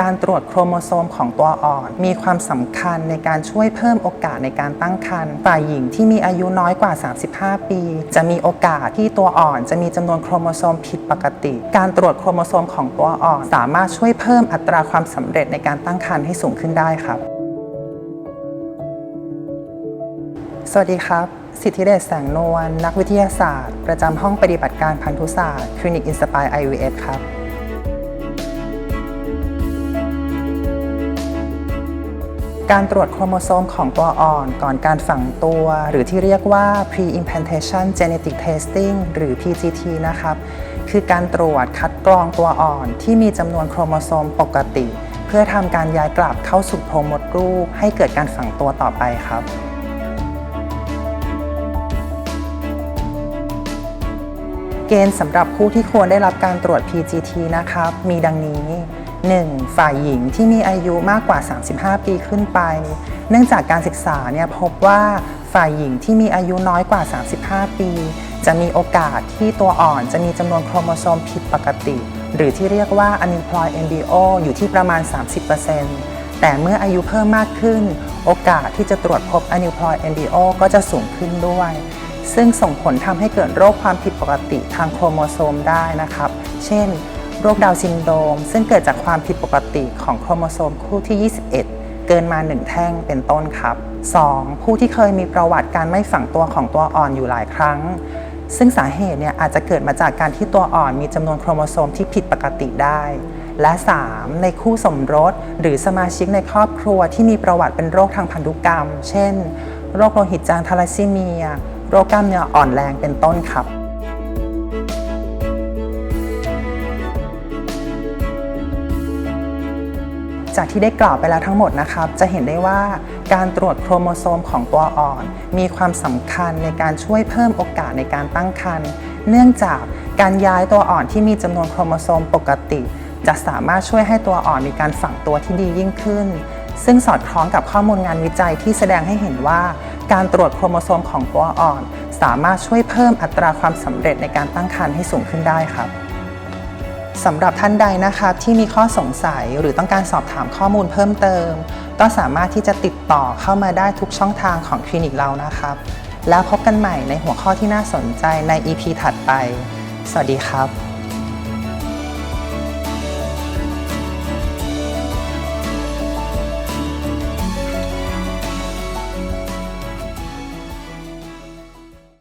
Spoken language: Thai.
การตรวจโครโมโซมของตัวอ่อน มีความสำคัญในการช่วยเพิ่มโอกาสในการตั้งครรภ์ฝ่ายหญิงที่มีอายุน้อยกว่า 35 ปี จะมีโอกาสที่ตัวอ่อนจะมีจำนวนโครโมโซมผิดปกติ การตรวจโครโมโซมของตัวอ่อน สามารถช่วยเพิ่มอัตราความสำเร็จในการตั้งครรภ์ให้สูงขึ้นได้ครับ สวัสดีครับ สิทธิเดชแสงนวลนักวิทยาศาสตร์ ประจำห้องปฏิบัติการพันธุศาสตร์คลินิกอินสปาย IVF ครับ การตรวจโครโมโซมของตัวอ่อนก่อนการฝังตัว หรือที่เรียกว่า pre-implantation genetic testing หรือ PGT นะครับ คือการตรวจคัดกรองตัวอ่อนที่มีจำนวนโครโมโซมปกติ เพื่อทำการย้ายกลับเข้าสู่โพรงมดลูกให้เกิดการฝังตัวต่อไปครับเกณฑ์สำหรับผู้ที่ควรได้รับการตรวจ PGT นะครับ มีดังนี้ 1. ฝ่ายหญิงที่มีอายุมากกว่า 35 ปีขึ้นไป เนื่องจากการศึกษาเนี่ยพบว่าฝ่ายหญิงที่มีอายุน้อยกว่า 35 ปี จะมีโอกาสที่ตัวอ่อนจะมีจำนวนโครโมโซมผิดปกติ หรือที่เรียกว่า unemployed embryo อยู่ที่ประมาณ 30%แต่เมื่ออายุเพิ่มมากขึ้น โอกาสที่จะตรวจพบ unemployed embryo ก็จะสูงขึ้นด้วย ซึ่งส่งผลทำให้เกิดโรคความผิดปกติทางโครโมโซมได้นะครับ เช่น โรคดาวซินโดม ซึ่งเกิดจากความผิดปกติของโครโมโซมคู่ที่ 21 เกินมา 1 แท่งเป็นต้นครับ 2. ผู้ที่เคยมีประวัติการไม่ฝังตัวของตัวอ่อนอยู่หลายครั้ง ซึ่งสาเหตุเนี่ยอาจจะเกิดมาจากการที่ตัวอ่อนมีจำนวนโครโมโซมที่ผิดปกติได้ และ 3. ในคู่สมรส หรือสมาชิกในครอบครัวที่มีประวัติเป็นโรคทางพันธุกรรม เช่น โรคโลหิตจางทาลัสซีเมีย โรคกล้ามเนื้ออ่อนแรงเป็นต้นครับ จากที่ได้กล่าวไปแล้วทั้งหมดนะครับ จะเห็นได้ว่าการตรวจโครโมโซมของตัวอ่อน มีความสำคัญในการช่วยเพิ่มโอกาสในการตั้งครรภ์เนื่องจากการย้ายตัวอ่อนที่มีจำนวนโครโมโซมปกติ จะสามารถช่วยให้ตัวอ่อนมีการฝังตัวที่ดียิ่งขึ้น ซึ่งสอดคล้องกับข้อมูลงานวิจัยที่แสดงให้เห็นว่าการตรวจโครโมโซมของตัวอ่อน สามารถช่วยเพิ่มอัตราความสำเร็จในการตั้งครรภ์ให้สูงขึ้นได้ครับ สำหรับท่านใดนะครับที่มีข้อสงสัยหรือต้องการสอบถามข้อมูลเพิ่มเติม ก็สามารถที่จะติดต่อเข้ามาได้ทุกช่องทางของคลินิกเรานะครับ แล้วพบกันใหม่ในหัวข้อที่น่าสนใจใน EP ถัดไป สวัสดีครับ